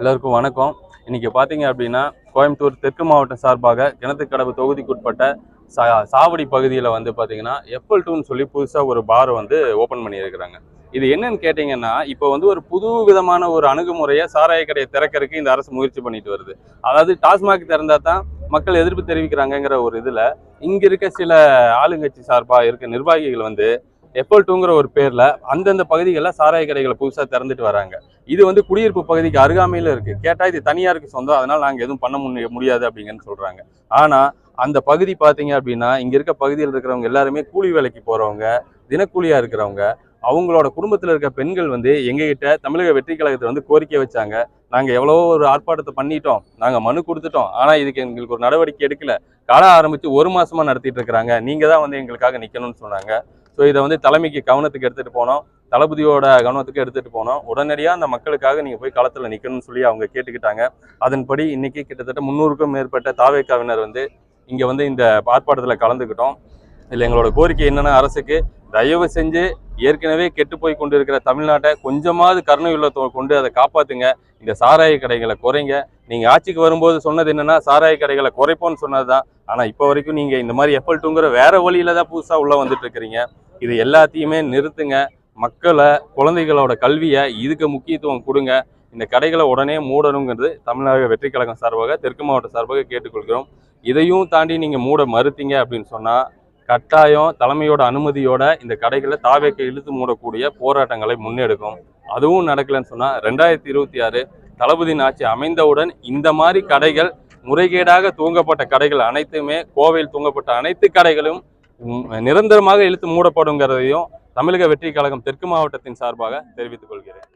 எல்லாருக்கும் வணக்கம். இன்றைக்கி பார்த்தீங்க அப்படின்னா கோயம்புத்தூர் தெற்கு மாவட்டம் சார்பாக கிணத்துக்கடவு தொகுதிக்குட்பட்ட சா சாவடி பகுதியில் வந்து பார்த்தீங்கன்னா எப்பல் டூன்னு சொல்லி புதுசாக ஒரு பார் வந்து ஓப்பன் பண்ணியிருக்கிறாங்க. இது என்னன்னு கேட்டிங்கன்னா இப்போ வந்து ஒரு புது விதமான ஒரு அணுகுமுறையை சாராய கடையை திறக்கிறதுக்கு இந்த அரசு முயற்சி பண்ணிட்டு வருது. அதாவது டாஸ்மாக் திறந்தால் தான் மக்கள் எதிர்ப்பு தெரிவிக்கிறாங்கங்கிற ஒரு இதில் இங்கே இருக்க சில ஆளுங்கட்சி சார்பாக இருக்க நிர்வாகிகள் வந்து எப்பல் டூங்கிற ஒரு பேரில் அந்தந்த பகுதிகளில் சாராய கடைகளை புதுசாக திறந்துட்டு வராங்க. இது வந்து குடியிருப்பு பகுதிக்கு அருகாமையில் இருக்கு. கேட்டா இது தனியாருக்கு சொந்தம். அதனால நாங்கள் எதுவும் பண்ண முடியாது அப்படிங்கன்னு சொல்றாங்க. ஆனா அந்த பகுதி பார்த்தீங்க அப்படின்னா இங்க இருக்க பகுதியில் இருக்கிறவங்க எல்லாருமே கூலி வேலைக்கு போறவங்க தினக்கூலியா இருக்கிறவங்க அவங்களோட குடும்பத்தில் இருக்க பெண்கள் வந்து எங்ககிட்ட தமிழக வெற்றி கழகத்தில் வந்து கோரிக்கை வச்சாங்க. நாங்கள் எவ்வளவோ ஒரு ஆர்ப்பாட்டத்தை பண்ணிட்டோம். நாங்கள் மனு கொடுத்துட்டோம். ஆனால் இதுக்கு எங்களுக்கு ஒரு நடவடிக்கை எடுக்கல. காலம் ஆரம்பித்து ஒரு மாதமாக நடத்திட்டு இருக்கிறாங்க. நீங்கள் தான் வந்து எங்களுக்காக நிற்கணும்னு சொன்னாங்க. ஸோ இதை வந்து தலைமைக்கு கவனத்துக்கு எடுத்துகிட்டு போனோம். தளபதியோட கவனத்துக்கு எடுத்துகிட்டு போனோம். உடனடியாக அந்த மக்களுக்காக நீங்கள் போய் களத்தில் நிற்கணும்னு சொல்லி அவங்க கேட்டுக்கிட்டாங்க. அதன்படி இன்றைக்கி கிட்டத்தட்ட முந்நூறுக்கும் மேற்பட்ட தாவேக்காவினர் வந்து இங்கே வந்து இந்த ஆர்ப்பாட்டத்தில் கலந்துக்கிட்டோம். இல்லை எங்களோட கோரிக்கை என்னென்னா அரசுக்கு தயவு செஞ்சு ஏற்கனவே கெட்டு போய் கொண்டு இருக்கிற தமிழ்நாட்டை கொஞ்சமாவது கருணையுள்ளத்தை கொண்டு அதை காப்பாற்றுங்க இந்த சாராய கடைகளை குறைங்க. நீங்கள் ஆட்சிக்கு வரும்போது சொன்னது என்னென்னா சாராய கடைகளை குறைப்போன்னு சொன்னது தான் ஆனால் இப்போ வரைக்கும் நீங்கள் இந்த மாதிரி எப்பல் வேறு வேற வழியில தான் புதுசாக உள்ளே வந்துட்டு இருக்கிறீங்க. இது எல்லாத்தையுமே நிறுத்துங்க. மக்களை குழந்தைகளோட கல்வியை இதுக்கு முக்கியத்துவம் கொடுங்க. இந்த கடைகளை உடனே மூடணுங்கிறது தமிழக வெற்றி கழகம் சார்பாக தெற்கு மாவட்ட சார்பாக கேட்டுக்கொள்கிறோம். இதையும் தாண்டி நீங்கள் மூட மறுத்தீங்க அப்படின்னு சொன்னால் கட்டாயம் தலைமையோட அனுமதியோட இந்த கடைகளை தாவேக்க இழுத்து மூடக்கூடிய போராட்டங்களை முன்னெடுக்கும். அதுவும் நடக்கலைன்னு சொன்னால் ரெண்டாயிரத்தி இருபத்தி ஆறு தளபதியின் ஆட்சி அமைந்தவுடன் இந்த மாதிரி கடைகள் முறைகேடாக தூங்கப்பட்ட கடைகள் அனைத்துமே கோவையில் தூங்கப்பட்ட அனைத்து கடைகளும் நிரந்தரமாக இழுத்து மூடப்படுங்கிறதையும் தமிழக வெற்றி கழகம் தெற்கு மாவட்டத்தின் சார்பாக தெரிவித்துக் கொள்கிறேன்.